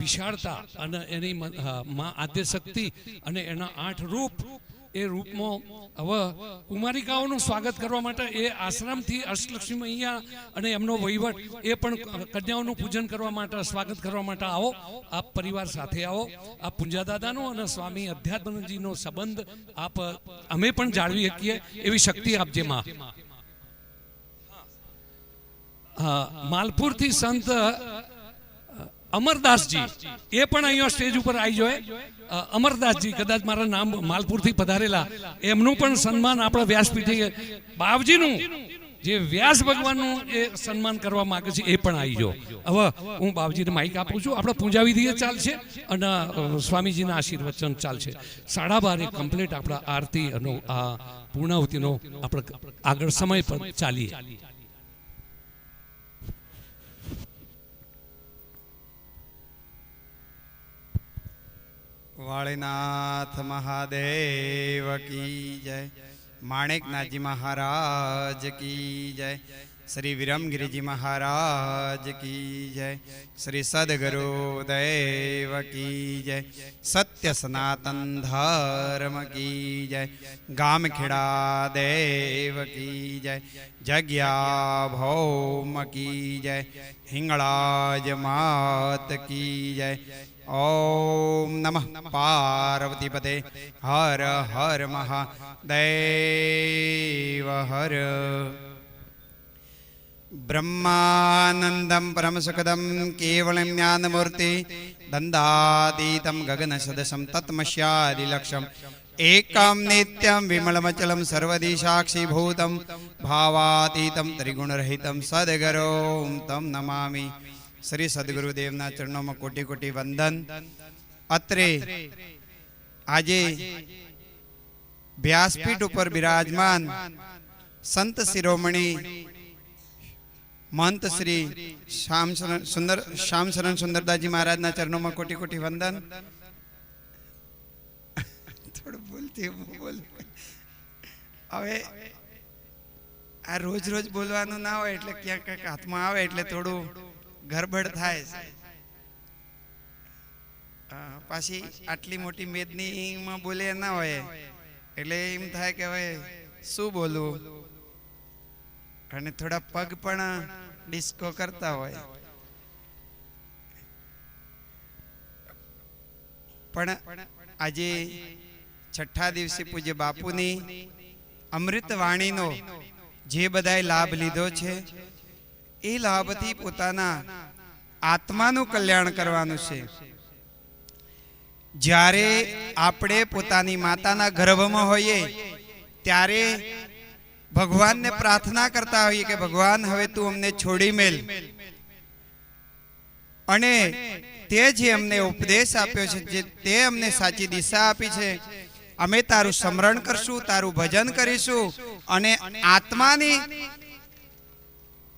વિશાળતા અને એની માં આદ્ય શક્તિ અને એના આઠ રૂપ એ રૂપમાં હવે કુમારિકાઓનું સ્વાગત કરવા માટે એ આશ્રમથી અષ્ટલક્ષ્મી મૈયા અને એમનો વહીવટ એ પણ કન્યાઓનું પૂજન કરવા માટે, સ્વાગત કરવા માટે આવો. આપ પરિવાર સાથે આવો. આ પૂંજાદાદાનો અને સ્વામી અધ્યાત્મજીનો સંબંધ આપ, અમે પણ જાળવી શકીએ એવી શક્તિ આપજે માં માલપુરથી સંત અમરદાસજી, એ પણ અહીંયા સ્ટેજ ઉપર આવી જોઈએ અમરદાસજી કદાચ મારા નામ માલપુરથી પધારેલા, એમનું પણ સન્માન આપણા વ્યાસપીઠે બાવજીનું, જે વ્યાસ ભગવાનનું એ સન્માન કરવા માંગે છે, એ પણ આવી જો. હવે હું બાવજીને માઇક આપું છું. આપણે પૂંજાવી દઈએ ચાલશે અને સ્વામીજીના આશીર્વચન ચાલશે. સાડા બારે કમ્પ્લીટ આપણા આરતી અને આ પૂર્ણાહુતિનો આપણે આગળ સમય પર ચાલીએ. વાળીનાથ મહાદેવ કી જય. માણેકનાથજી મહારાજ કી જય. શ્રી વિરમગીરીજી મહારાજ કી જય. શ્રી સદગુરુ દેવ કી જય. સત્ય સનાતન ધર્મ કી જય. ગામખેડા દેવ કી જય. જગ્યા ભૌમ કી જય. હિંગળાજ માત કી જય. ઓમ નમઃ પાર્વતીપદે હર હર મહાદેવ હર બ્રહ્માનંદમ પરમસુખદમ કેવલમ જ્ઞાનમૂર્તિ દંદાતીતમ ગગનસદસમ તત્મશ્યાદિલક્ષમ એકમ નિત્યમ વિમળમચલમ સર્વદિશાક્ષીભૂતમ ભાવાતીતમ ત્રિગુણરહિતમ સદગરો તમ નમામી શ્રી સદગુરુદેવના ચરણોમાં કોટી કોટી વંદન. અત્રે આજે વ્યાસપીઠ ઉપર બિરાજમાન સંત શિરોમણી મહંત શ્રી શ્યામ સુંદર શ્યામ શરણ મહારાજના ચરણોમાં કોટી કોટી વંદન. થોડું બોલતી બોલ. હવે આ રોજ રોજ બોલવાનું ના હોય એટલે ક્યાંક ક્યાંક હાથમાં આવે એટલે થોડું ગરબડ થાય છે. પાછી આટલી મોટી મેદનીમાં બોલે ના હોય. એટલે એમ થાય કે હવે શું બોલવું અને થોડા પગ પણ ડિસ્કો કરતા હોય. પણ આજે છઠ્ઠા દિવસે પૂજ્ય બાપુની અમૃત વાણીનો જે બધાએ લાભ લીધો છે. એ લાભથી પોતાના આત્માનું કલ્યાણ કરવાનું છે. જ્યારે આપણે પોતાની માતાના ગર્ભમાં હોઈએ, ત્યારે ભગવાનને પ્રાર્થના કરતા હોઈએ કે ભગવાન, હવે તું અમને છોડી મેલ. અને તે જે અમને ઉપદેશ આપ્યો છે, જે તે અમને સાચી દિશા આપી છે, અમે તારું સ્મરણ કરશું, તારું ભજન કરીશું અને આત્માની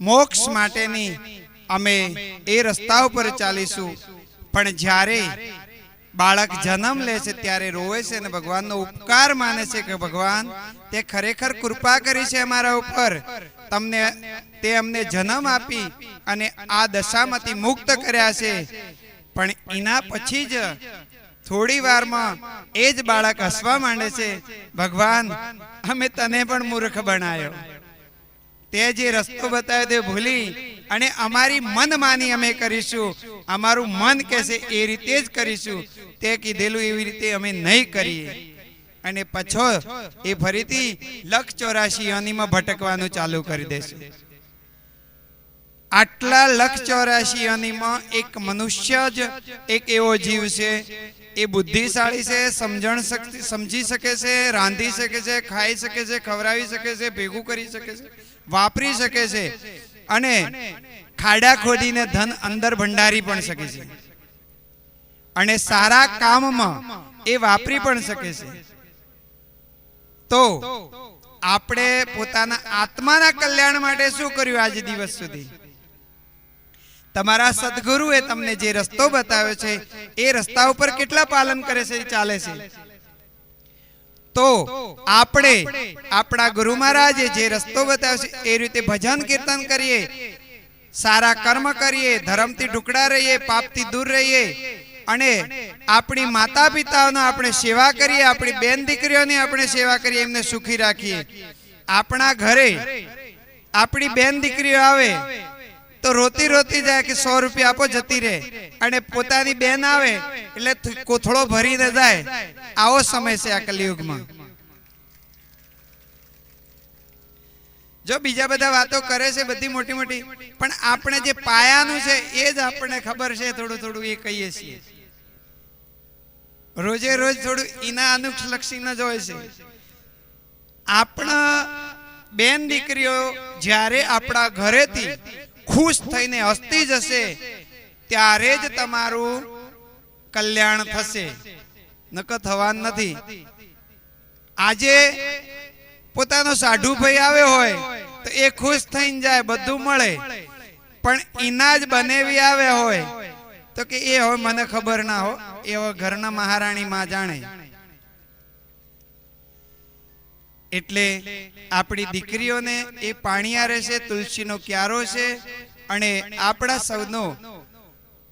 મોક્ષ માટેની અમે એ રસ્તા ઉપર ચાલીશું. પણ જ્યારે બાળક જન્મ લે છે, ત્યારે રોવે છે અને ભગવાનનો ઉપકાર માને છે કે ભગવાન, તે ખરેખર કૃપા કરી છે અમારા ઉપર. તમને, તે અમને જન્મ આપી અને આ દશામાંથી મુક્ત કર્યા છે. પણ એના પછી જ થોડી વારમાં એ જ બાળક હસવા માંડે છે, ભગવાન, અમે તને પણ મૂર્ખ બનાવ્યો તે જે રસ્તો બતાવ્યો તે ભૂલી. અને અમારી મન માની અમે કરીશું. અમારું મન કહેશે એ રીતે જ કરીશું. તે કીધેલું એવી રીતે અમે નહીં કરીએ. અને પછો એ ફરીથી લખ ચોરાશી યોનીમાં ભટકવાનું ચાલુ કરી દેશે. આટલા લખ ચોરાશી યોનીમાં એક મનુષ્ય જ, એક એવો જીવ છે. એ બુદ્ધિશાળી છે, સમજણ શક્તિ, સમજી શકે છે, રાંધી શકે છે, ખાઈ શકે છે, ખવડાવી શકે છે, ભેગું કરી શકે છે. વાપરી શકે છે. અને ખાડા ખોદીને ધન અંદર ભંડારી પણ શકે છે. અને સારા કામમાં એ વાપરી પણ શકે છે. તો આપણે પોતાના આત્માના કલ્યાણ માટે શું કર્યું આજ દિવસ સુધી? તમારા સદગુરુએ તમને જે રસ્તો બતાવ્યો છે એ રસ્તા ઉપર કેટલા પાલન કરે છે? ચાલે છે. તો આપણે આપણા ગુરુ મહારાજે જે રસ્તો બતાવ્યો છે, એ રીતે ભજન કીર્તન કરીએ, સારા કર્મ કરીએ, ધર્મથી ઢુકડા રહીએ, પાપથી દૂર રહીએ, અને આપણી માતા પિતાઓને આપણે સેવા કરીએ, આપણી બેન દીકરીઓની આપણે સેવા કરીએ, એમને સુખી રાખીએ. આપણા ઘરે આપણી બેન દીકરીઓ આવે તો રોતી રોતી જાય કે સો રૂપિયા આપો, જતી રહે. અને પોતાની બેન આવે, એટલે કોથળો ભરીને જાય. આવો સમય છે આ કલિયુગમાં. જો બીજા બધા વાતો કરે છે બધી મોટી મોટી, પણ આપણે જે પાયાનું છે એ જ આપણને ખબર છે, થોડું થોડું એ કહીએ છીએ. રોજે રોજ થોડું એના અનુલક્ષી ન જ હોય છે. આપણા બેન દીકરીઓ જ્યારે આપણા ઘરેથી ખુશ થઈને હસતી જશે, ત્યારે જ તમારું કલ્યાણ થશે. નક થવાનું નથી. આજે પોતાનો સાઢુ ભાઈ આવ્યો હોય, તો એ ખુશ થઈને જાય, બધું મળે. પણ એના જ બનેવી આવે હોય, તો કે એ હવે મને ખબર ના હો, એ હવે ઘરના મહારાણી માં જાણે. એટલે આપણી દીકરીઓને એ પાણીયારે છે, તુલસીનો ક્યારો છે અને આપણા સૌનો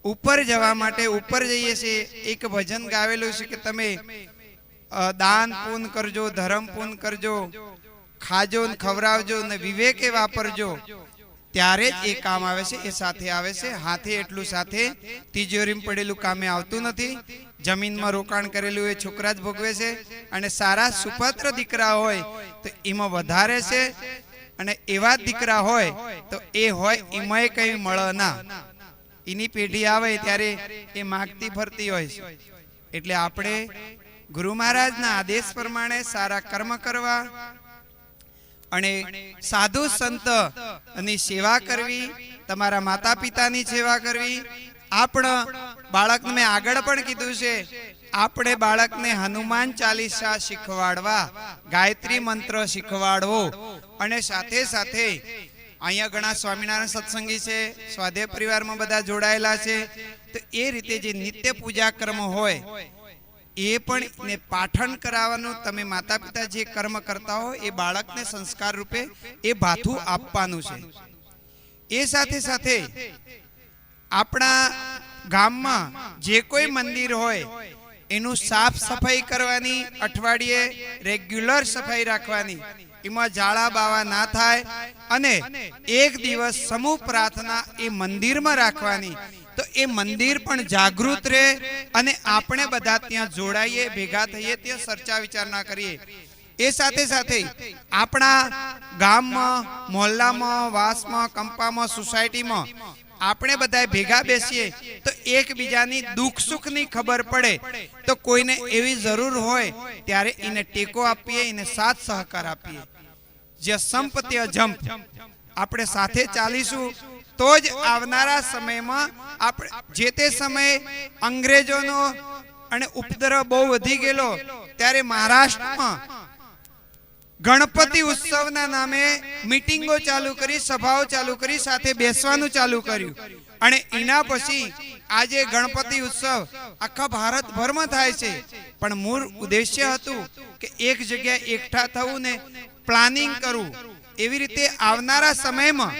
ઉપર જવા માટે ઉપર જઈએ છીએ, એક ભજન ગાવેલું છે કે તમે દાન પૂન કરજો, ધર્મ પૂન કરજો, ખાજો ખવડાવજો ને વિવેકે વાપરજો. ત્યારે જ એ કામ આવે છે, એ સાથે આવે છે. હાથે એટલું સાથે તિજોરીમાં પડેલું કામે આવતું નથી. જમીનમાં રોકાણ કરેલું એ છોકરા જ ભોગવે છે. અને સારા સુપાત્ર દીકરા હોય તો એમાં વધારે છે. અને એવા દીકરા હોય તો એ હોય, એમાંય કંઈ મળે ના. એની પેઢી આવે ત્યારે એ માગતી ફરતી હોય છે. એટલે આપણે ગુરુ મહારાજના આદેશ પ્રમાણે સારા કર્મ કરવા અને સાધુ સંતની સેવા કરવી, તમારા માતા પિતાની સેવા કરવી. આપણા બાળકને મેં આગળ પણ કીધું છે, આપણે બાળકને હનુમાન ચાલીસા શીખવાડવા, ગાયત્રી મંત્ર શીખવાડવો. અને સાથે સાથે અહીંયા ઘણા સ્વામિનારાયણ સત્સંગી છે, સ્વાધ્યાય પરિવારમાં બધા જોડાયેલા છે. તો એ રીતે જે નિત્ય પૂજા ક્રમ હોય એ પણ ને પાઠન કરાવવાનું તમે માતા પિતા જે કર્મ કરતા હો, એ બાળકને સંસ્કાર રૂપે એ ભાથું આપવાનું છે. એ સાથે સાથે આપણા ગામમાં જે કોઈ મંદિર હોય, એનું સાફ સફાઈ કરવાની, અઠવાડિયે રેગ્યુલર સફાઈ રાખવાની, એમાં જાળા બાવા ના થાય અને એક દિવસ સમૂહ પ્રાર્થના એ મંદિરમાં રાખવાની એ મંદિર પણ જાગૃત રહે અને આપણે બધા ત્યાં જોડાઈએ, ભેગા થઈએ, ત્યાં ચર્ચા વિચારણા કરીએ. એ સાથે સાથે આપણા ગામમાં, મોહલ્લામાં, વાસમાં, કંપામાં, સોસાયટીમાં આપણે બધા ભેગા બેસીએ તો એકબીજાની દુઃખ સુખની ખબર પડે. તો કોઈને એવી જરૂર હોય ત્યારે એને ટેકો આપીએ, એને સાથ સહકાર આપીએ. જે સંપત્તિ જંપ. આપણે સાથે ચાલીશું તો જ આવનારા સમયમાં આપણે જે તે સમયે અંગ્રેજોનો અને ઉપદ્રવ બહુ વધી ગયેલો, ત્યારે મહારાષ્ટ્રમાં ગણપતિ ઉત્સવના નામે મીટિંગો ચાલુ કરી, સભાઓ ચાલુ કરી, સાથે બેસવાનું ચાલુ કર્યું. અને એના પછી આજે ગણપતિ ઉત્સવ આખા ભારતભરમાં થાય છે. પણ મૂળ ઉદ્દેશ્ય હતું કે એક જગ્યાએ એકઠા થવું ને પ્લાનિંગ કરવું. એવી રીતે આવનારા સમયમાં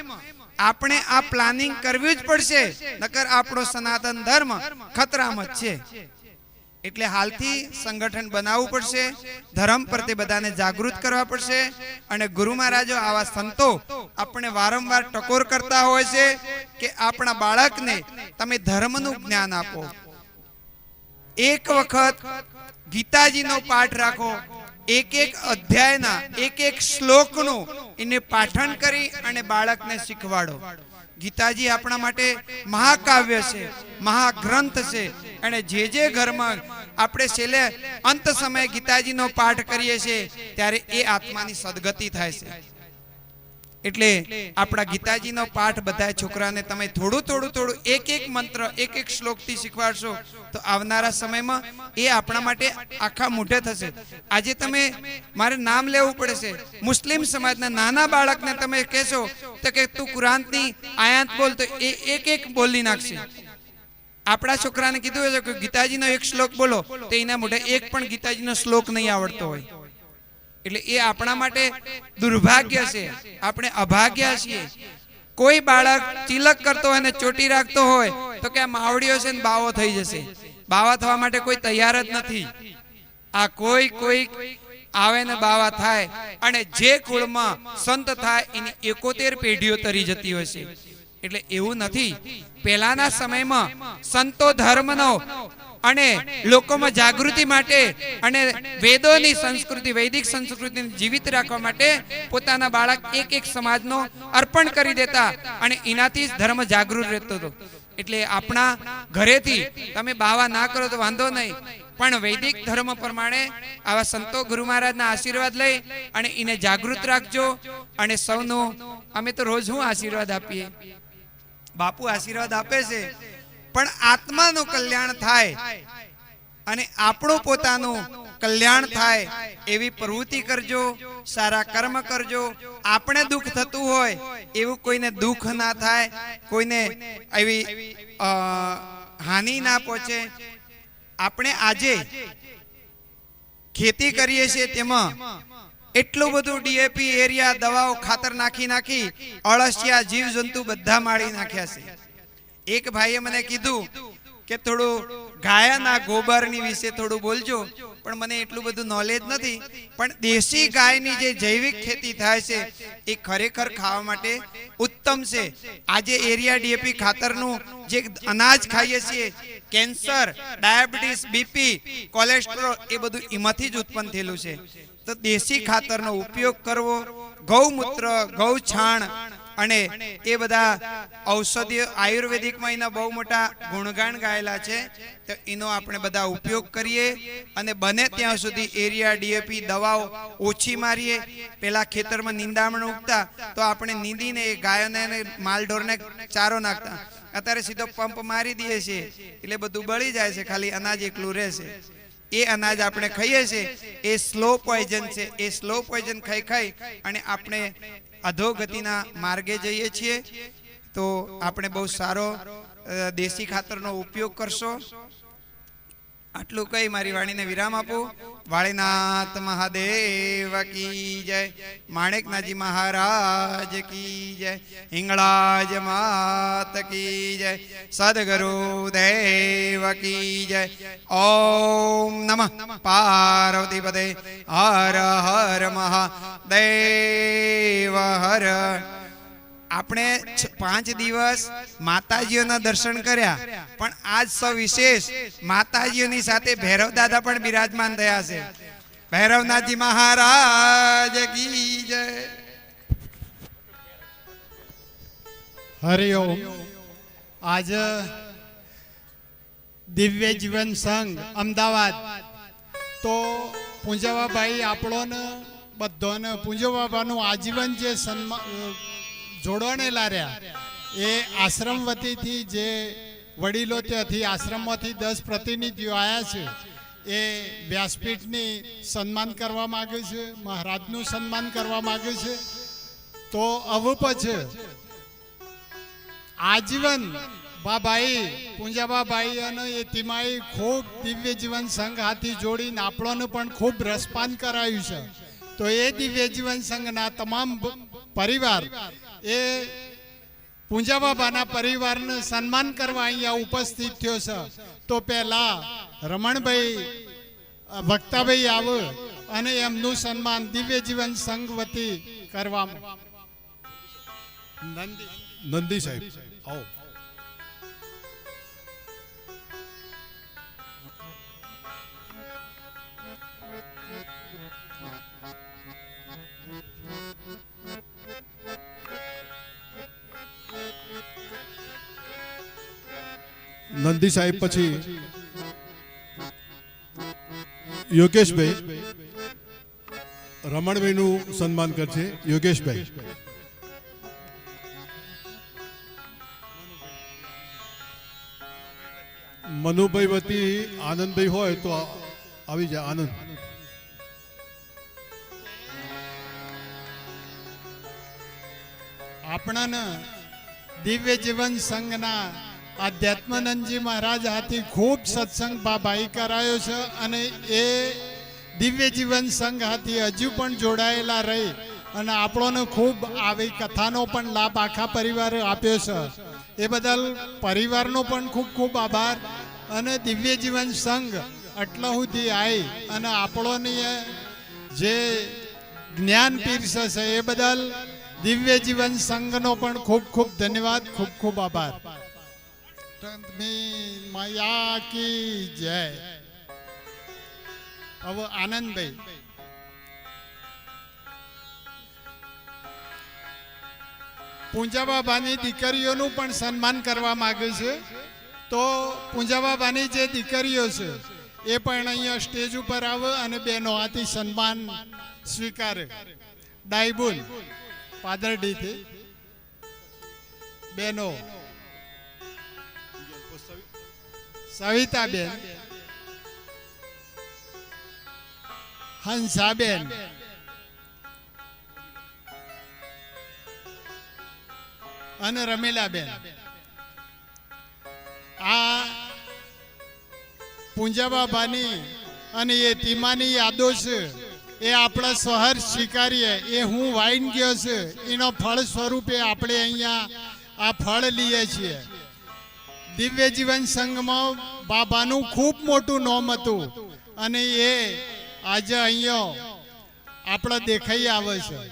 આપણે આ પ્લાનિંગ કરવી જ પડશે. નકર આપણો સનાતન ધર્મ ખતરામાં છે. એટલે હાલથી સંગઠન બનાવવું પડશે, ધર્મ પ્રત્યે બધાને જાગૃત કરવા પડશે અને ગુરુ મહારાજો આવા સંતો આપણે વારંવાર ટકોર કરતા હોય છે કે આપણા બાળકને તમે ધર્મનું જ્ઞાન આપો. એક વખત ગીતાજીનો પાઠ રાખો એક એક અધ્યાયના એક એક શ્લોકનું એને પાઠન કરી અને બાળકને શીખવાડો. ગીતાજી આપણા માટે મહાકાવ્ય છે, મહાગ્રંથ છે. અને જે જે ઘરમાં આપણે છેલ્લે અંત સમયે ગીતાજીનો પાઠ કરીએ છીએ, ત્યારે એ આત્માની સદગતિ થાય છે. એટલે આપણા ગીતાજીનો પાઠ બધા છોકરાને તમે થોડું થોડું થોડું એક એક મંત્ર એક એક શ્લોકથી શીખવાડશો તો આવનારા સમયમાં એ આપણા માટે આખા મોઢે થશે. આજે તમે મારે નામ લેવું પડશે. મુસ્લિમ સમાજના નાના બાળકને તમે કહેશો તો કે તું કુરાનની આયાત બોલ તો એ એક એક બોલી નાખશે. આપણા છોકરાને કીધું હોય છે કે ગીતાજીનો એક શ્લોક બોલો તો એના મોઢે એક પણ ગીતાજીનો શ્લોક નહીં આવડતો હોય. એટલે એ આપણા માટે દુર્ભાગ્ય છે. આપણે અભાગ્ય છીએ. કોઈ બાળક તિલક કરતો હોય ને ચોટી રાખતો હોય, તો કે આ માવડીઓ છે ને બાવો થઈ જશે. બાવા થવા માટે કોઈ તૈયાર જ નથી. આ કોઈ કોઈ આવે ને બાવા થાય, અને જે કુળમાં સંત થાય, એની એકોતેર પેઢીઓ તરી જતી હોય છે. એટલે એવું નથી. પહેલાના સમયમાં સંતો ધર્મનો અને લોકોમાં જાગૃતિ માટે અને વેદોની સંસ્કૃતિ વૈદિક સંસ્કૃતિને જીવિત રાખવા માટે પોતાના બાળક એક એક સમાજનો અર્પણ કરી દેતા અને એનાથી જ ધર્મ જાગૃત રહેતો હતો. એટલે આપણા ઘરેથી તમે બાવા ના કરો તો વાંધો નહીં. પણ વૈદિક ધર્મ પ્રમાણે આવા સંતો ગુરુ મહારાજના આશીર્વાદ લઈ અને એને જાગૃત રાખજો અને સૌનો અમે તો રોજ હું આશીર્વાદ આપીએ. બાપુ આશીર્વાદ આપે છે. પણ આત્માનું કલ્યાણ થાય. અને આપણું પોતાનું કલ્યાણ થાય. એવી પ્રવૃત્તિ કરજો, સારા કર્મ કરજો. આપણે દુઃખ થતું હોય, એવું કોઈને દુઃખ ના થાય, કોઈને એવી હાનિ ના પહોંચે. આપણે આજે ખેતી કરીએ છીએ તેમાં. એટલું બધું ડીએપી, એરિયા, દવાઓ ખાતર નાખી નાખી અળસિયા જીવ જંતુ બધા માળી નાખ્યા છે. એક ભાઈએ મને કીધું કે થોડું ગાયના ગોબરની વિશે થોડું બોલજો, પણ મને એટલું બધું નોલેજ નથી. પણ દેશી ગાયની જે જૈવિક ખેતી થાય છે, એ ખરેખર ખાવા માટે ઉત્તમ છે. આજે એરિયા ડીએપી ખાતરનું જે અનાજ ખાઈએ છીએ, કેન્સર, ડાયાબિટીસ, બીપી, કોલેસ્ટ્રોલ, એ બધું એમાંથી જ ઉત્પન્ન થયેલું છે. તો દેશી ખાતરનો ઉપયોગ કરવો, ગૌમૂત્ર ગૌ છાણ અને એ બધા ઔષધીય આયુર્વેદિકમાં એના બહુ મોટા ગુણગાન ગાયેલા છે. તો એનો આપણે બધા ઉપયોગ કરીએ અને બને ત્યાં સુધી એરિયા, ડીએપી, દવાઓ ઓછી મારીએ. પેલા ખેતરમાં નિંદામણ ઉગતા તો આપણે નીંદીને એ ગાયોને અને માલઢોરને ચારો નાખતા. અત્યારે સીધો પંપ મારી દઈએ છીએ એટલે બધું બળી જાય છે, ખાલી અનાજ એકલું રહેશે એ અનાજ આપણે ખાઈએ છીએ, એ સ્લો પોઈઝન છે, એ સ્લો પોઈઝન ખાઈ ખાઈ અને આપણે અધોગતિના માર્ગે જઈએ છીએ તો આપણે બહુ સારો દેશી ખાતરનો ઉપયોગ કરશો. આટલું કહી મારી વાણીને વિરામ આપું. વાળીનાથ મહાદેવ કી જય. માણેકનાજી મહારાજ કી જય. હિંગળાજ માત કી જય. સદગુરુ દેવ કી જય. ઓમ નમઃ. પાર્વતી પદે હર હર મહાદેવ હર. આપણે પાંચ દિવસ માતાજીઓના દર્શન કર્યા. પણ આજ સવિશેષ માતાજીઓની સાથે ભૈરવ દાદા પણ બિરાજમાન થયા છે. ભૈરવનાથજી મહારાજ કી જય. હરિઓમ આજ દિવ્ય જીવન સંઘ અમદાવાદ. તો પૂંજવાભાઈ આપણોને બધાને પૂંજવાબાનું આજીવન જે સન્માન જોડવાનેલા લાર્યા. એ આશ્રમ વતીથી જે વડીલો ત્યાંથી આશ્રમમાંથી દસ પ્રતિનિધિઓ આવ્યા છે, એ વ્યાસપીઠની સન્માન કરવા માગે છે, મહારાજનું સન્માન કરવા માગે છે. તો હવે પછી આજીવન બાબાઈ, પૂંજાબાબાઈ અને એ તિમાઈ ખૂબ દિવ્ય જીવન સંઘ હાથી જોડીને આપણોને પણ ખૂબ રસપાન કરાયું છે. તો એ દિવ્ય જીવન સંઘના તમામ પરિવાર એ પૂંજાબાબાના પરિવારનું સન્માન કરવા અહીંયા ઉપસ્થિત થયો છે. તો પહેલા રમણભાઈ ભક્તાભાઈ આવે અને એમનું સન્માન દિવ્ય જીવન સંઘ વતી કરવામાં. નંદી સાહેબ, આવો. નંદી સાહેબ પછી યોગેશભાઈ. રમણભાઈનું સન્માન કરશે. યોગેશભાઈ. મનુભાઈ વતી આનંદભાઈ હોય તો આવી જાય, આનંદ. આપણાના દિવ્ય જીવન સંઘના આધ્યાત્માનંદજી મહારાજ હાથી ખૂબ સત્સંગ ભાઈ કરાયો છે અને એ દિવ્ય જીવન સંઘ હાથી હજુ પણ જોડાયેલા રહી અને આપણોને ખૂબ આવી કથાનો પણ લાભ આખા પરિવારે આપ્યો છે. એ બદલ પરિવારનો પણ ખૂબ ખૂબ આભાર અને દિવ્ય જીવન સંઘ આટલા સુધી આવી અને આપણોની જે જ્ઞાન પીરસે છે એ બદલ દિવ્ય જીવન સંઘનો પણ ખૂબ ખૂબ ધન્યવાદ, ખૂબ ખૂબ આભાર. મી મયા કી જય. હવે આનંદભાઈ. પૂંજાબાબાની દીકરીઓનું પણ સન્માન કરવા માંગે છે. તો પૂંજાબાબાની જે દીકરીઓ છે, એ પણ અહીંયા સ્ટેજ ઉપર આવે અને બેનો હાથી સન્માન સ્વીકારે. ડાયબુલ, પાદરડીથી. બેનો સવિતાબેન હંસાબેન અને રમીલાબેન આ પૂંજાબાબાની અને એ તીમાની યાદો છે. એ આપણા શહેર સ્વીકારીએ એ હું વાઈન ગયો છે. એનો ફળ સ્વરૂપે આપણે અહીંયા આ ફળ લઈએ છીએ. દિવ્ય જીવન સંઘમાં બાબાનું ખૂબ મોટું નોમ હતું. અને એ આજે અહીંયા આપણે દેખાઈ આવે છે.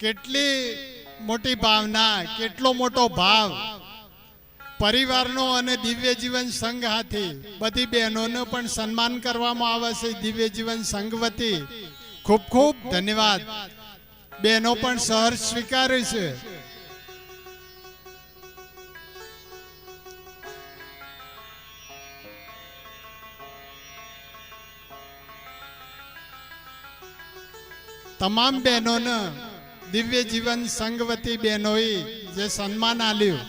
કેટલી મોટી ભાવના, કેટલો મોટો ભાવ. પરિવારનો અને દિવ્ય જીવન સંઘ હાથી બધી બહેનોનું પણ સન્માન કરવામાં આવે છે દિવ્ય જીવન સંઘ વતી. ખૂબ ખૂબ ધન્યવાદ. બહેનો પણ સહર સ્વીકારે છે. તમામ બહેનોને દિવ્ય જીવન સંઘવતી બહેનોએ જે સન્માન આપ્યું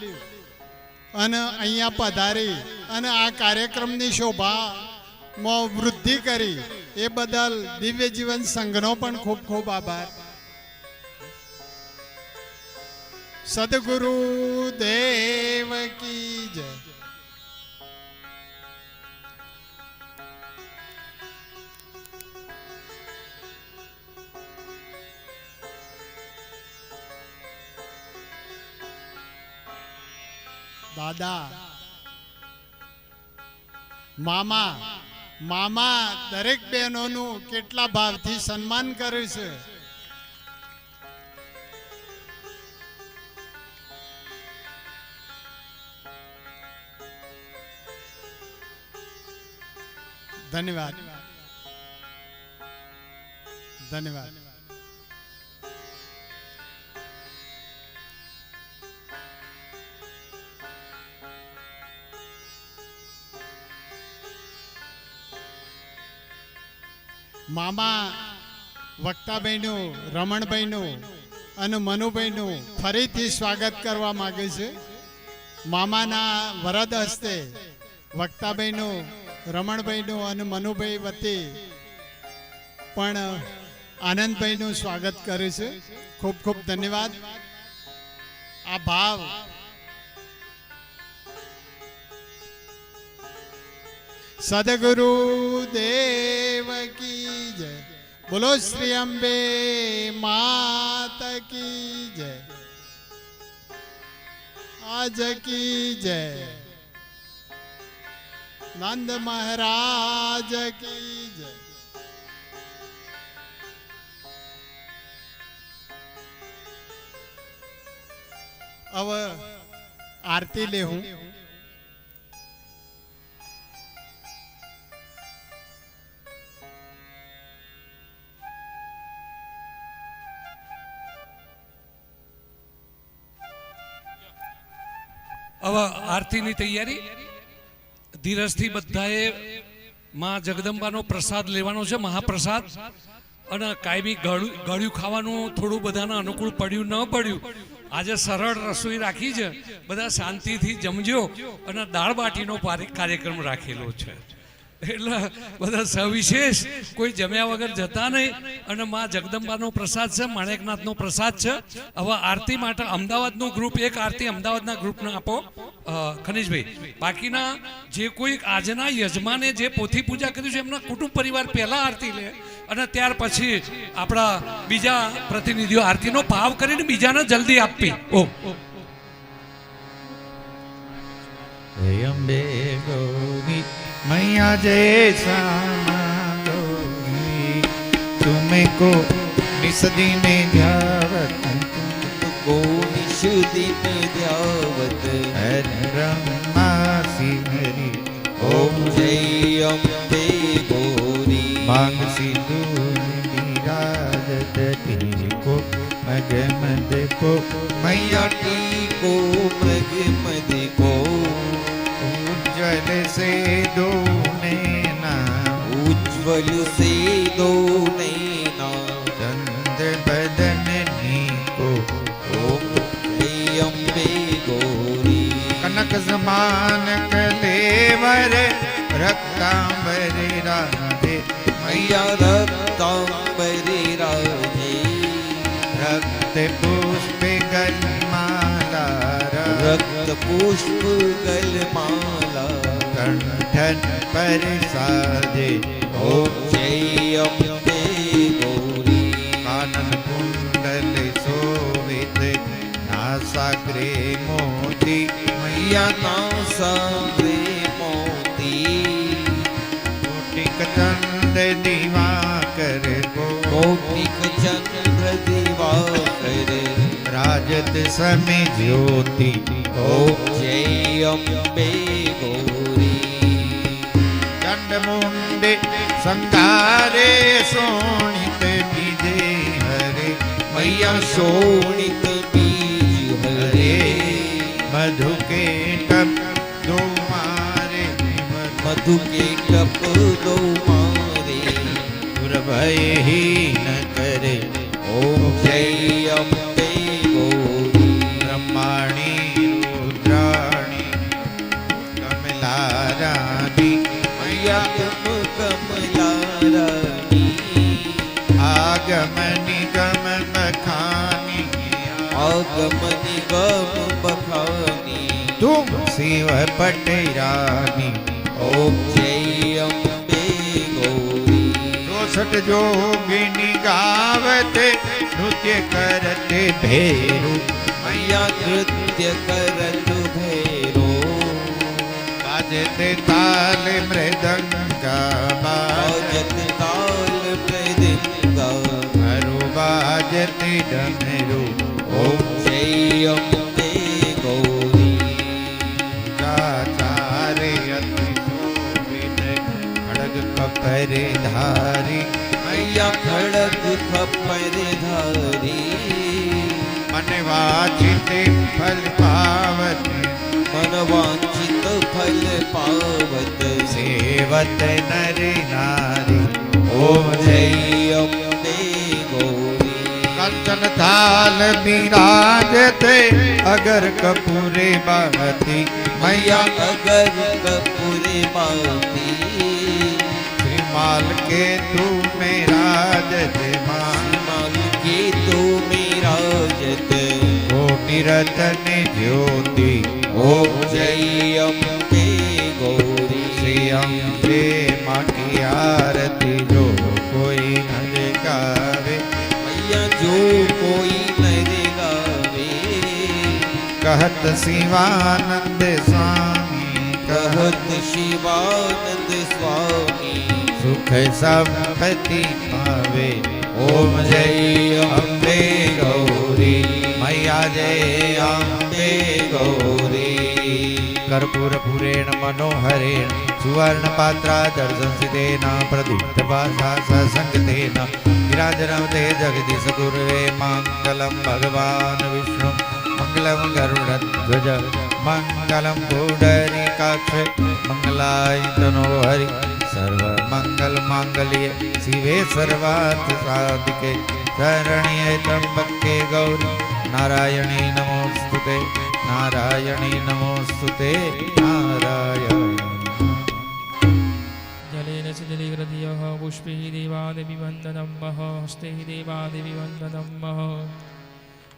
અને અહીંયા પધારી અને આ કાર્યક્રમની શોભામાં વૃદ્ધિ કરી, એ બદલ દિવ્ય જીવન સંઘનો પણ ખૂબ ખૂબ આભાર. સદગુરુ દેવ કી જય. દાદા. મામા મામા દરેક બહેનોનું કેટલા ભાવથી સન્માન કરે છે? ધન્યવાદ. ધન્યવાદ. મામા વક્તાભાઈનું રમણભાઈનું અને મનુભાઈનું ફરીથી સ્વાગત કરવા માગે છે. મામાના વરદ હસ્તે વક્તાભાઈનું રમણભાઈનું અને મનુભાઈ વતી પણ આનંદભાઈનું સ્વાગત કરે છે. ખૂબ ખૂબ ધન્યવાદ. આ ભાવ સદગુરુ દેવ કી જય બોલો શ્રી અંબે માત કી જય આજ કી જય નંદ મહારાજ કી જય હવે આરતી લેવું હવે આરતીની તૈયારી. ધીરજથી બધાએ માં જગદંબાનો પ્રસાદ લેવાનો છે, મહાપ્રસાદ. અને કાયમી ગળું ગળ્યું ખાવાનું થોડું બધાને અનુકૂળ પડ્યું ન પડ્યું. આજે સરળ રસોઈ રાખી છે. બધા શાંતિથી જમજો અને દાળ બાટીનો કાર્યક્રમ રાખેલો છે. એટલે બધા સવિશેષ કોઈ જમ્યા વગર જતા નહીં. અને માં જગદંબાનો પ્રસાદ છે, માણેકનાથનો પ્રસાદ છે. હવે આરતી માટે અમદાવાદનું ગ્રુપ એક આરતી અમદાવાદના ગ્રુપને આપો. ખનીજભાઈ, બાકીના જે કોઈ આજના યજમાને જે પોથી પૂજા કરી છે, એમના કુટુંબ પરિવાર પહેલા આરતી લે અને ત્યાર પછી આપણા બીજા પ્રતિનિધિઓ આરતીનો ભાવ કરીને બીજાને જલ્દી આપવી ઓ અંબે ગૌરી मैया जैसा तो तुम्हें को निस दिन ध्यावत को निस दिन ध्यावत रम्मा सिंहरी ओम जय अम्बे गौरी मांग सिंदूर निराजत को मगमद को, मैया टी को, मगमद को। ઉજ્જવલ સે દો નૈના ઉજ્જવલ સે દો નૈના ચંદ બદન નીકો ઓમ અંબે ગોરી. કનક સમાન કલેવર રક્તાંબરી રાધે. મૈયા રક્તાંબરી રાધે. રક્ત મુક્ત પુષ્પ ગલમાલા કંઠન પર સાજે ઓ જય અંબે ગૌરી કાનન કુંડલ સોવિત નાસાગ્રે મોતી મૈયા નાસાગ્રે મોતી કોટિક ચંદ્ર દિવાકર કોટિક ચંદ્ર દિવાકર રાજત સમે જ્યોતિ. ઓમ જય અંબે ગૌરી. ચંડમુંડે સંધારે સોણિત બીજે હરે. મૈયા સોણિત બીજ હરે. મધુકે તપ દો મારે. મધુકે તપ દો મારે. દુર્ભય પટેરાની. ઓમ જય અંબે ગૌરી. ચોસઠ જોગીની ગાવતે નૃત્ય કરતે ભેરો. મૈયા નૃત્ય કરત ભેરો. બાજે તે તાલ મૃદંગ બાજત તાલ મૃદંગ હરો બાજતે ડમરો ખપર ધારી મૈયા ખડક ખપર ધારી મને વાંચિત ફલ પાવત મન વાંચિત ફલ પાવત સેવત નર નારી ઓમ જય અંબે ગૌરી કંચન થાલ બિરાજ તે અગર કપૂરે બાતી મૈયા અગર કપૂરે બાતી श्रीमाल के तू मेरा जते माँ माल के तो मेरा जत कोटि रतन ज्योति ॐ जय अम्बे गौरी श्री अम्बे माँ की आरती जो कोई न गावे मैया जो कोई नर गावे कहत शिवानंद स्वामी कहत कहत शिवानंद स्वामी સુખ સંપત્તિ પાવે ઓમ જય અંબે ગૌરી. મૈયા જય અંબે ગૌરી. કર્પૂરપુરેણ મનોહરેણ. સુવર્ણપાત્રા દર્શન સ્થિતેના પ્રદીપ્તભાષા સસંગતેન વિરાજરમતે જગદીશ ગુરવે મંગલમ ભગવાન વિષ્ણુ. મંગલમ ગરુડધ્વજ મંગલમ પુડરી કાક્ષ. મંગલાય તનો હરિ, સર્વ शिवे सर्वार्थ साधिके शरण्ये त्र्यम्बके गौरी नारायणी नमोऽस्तुते नारायणी नमोऽस्तुते नारायण જય च जलिग्रधियः पुष्पैः देवादिभिवन्दनं मह हस्तैः देवादिभिवन्दनं मह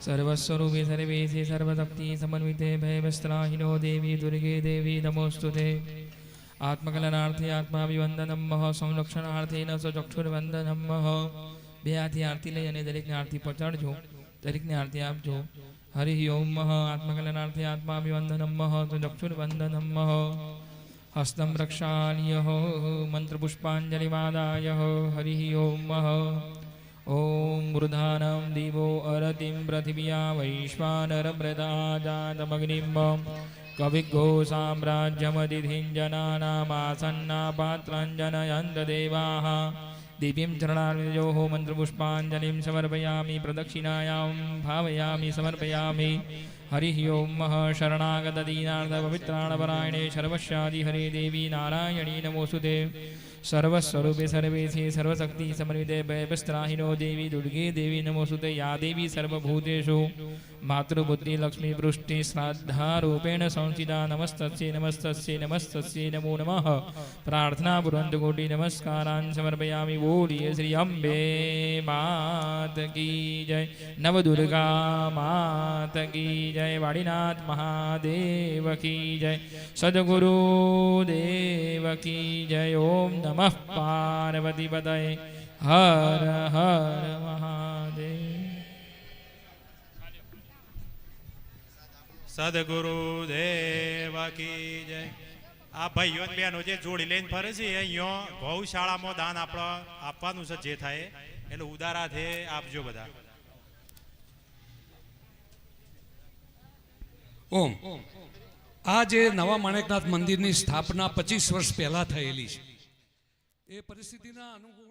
सर्वस्वरूपे सर्वेशे सर्वशक्ति समन्विते भयवस्त्राहिनो देवी दुर्गे देवी नमोऽस्तु ते આત્મકલનાર્થે આત્માભિવંદનમ મહ સંરક્ષણાર્થે ન ચક્ષુર્વંદનમ મહ બે હાથથી આરતી લઈ અને દરેકને આરતી પહોંચાડજો દરેકને આરતી આપજો હરિ ઓમ મહ આત્મકલનાર્થે આત્માભિવંદનમ મહ ચક્ષુર્વંદનમ મહ હસ્તમ રક્ષાલય મંત્રપુષ્પાંજલિવાદાય હરિ ઓમ મહ ઓમ મૃધાનમ દીવો અરતિમ પૃથિવ્યા વૈશ્વાનરમૃતા कविघो साम्राज्यमतिथिञ्जनानामासन्ना पात्रञ्जनयन्तदेवाः देवीं चरणार्जयोः मन्त्रपुष्पाञ्जलिं समर्पयामि प्रदक्षिणायां भावयामि समर्पयामि हरिः ओं मः शरणागतदीनार्दपवित्राणपरायणे सर्वस्यादिहरे देवी नारायणी नमोऽस्तु ते સર્વ સ્વરૂપે સર્વે છે સર્વશક્તિ સમન્વિતે ભયભસ્ત્રાહિનો દેવી દુર્ગે દેવી નમોસુતે યા દેવી સર્વભૂતેષુ માતૃબુદ્ધિ લક્ષ્મી પૃષ્ઠિ શ્રાદ્ધા રૂપેણ સંસ્થિતા નમસ્તસ્ય નમસ્તસ્ય નમસ્તસ્ય નમો નમઃ પ્રાર્થના પુરંત કોટી નમસ્કારાન સમર્પયામિ બોલીએ શ્રી અંબે માત જય નવદુર્ગા માત કી જય વાડીનાથ મહાદેવ જય સદગુરુ દેવ જય ઓમ નમઃ પાર્વતી પદય હર હર મહાદેવ સદગુરુ દેવ કી જય આ ભાઈઓ બહેનો જે જોડી લઈને ફરે છે અહીંયો ગૌશાળામાં દાન આપણો આપવાનું છે જે થાય એટલે ઉદારાથી આપજો બધા ઓમ આ જે નવા માણેકનાથ મંદિરની સ્થાપના પચીસ વર્ષ પહેલા થયેલી છે. એ પરિસ્થિતિના અનુકૂળ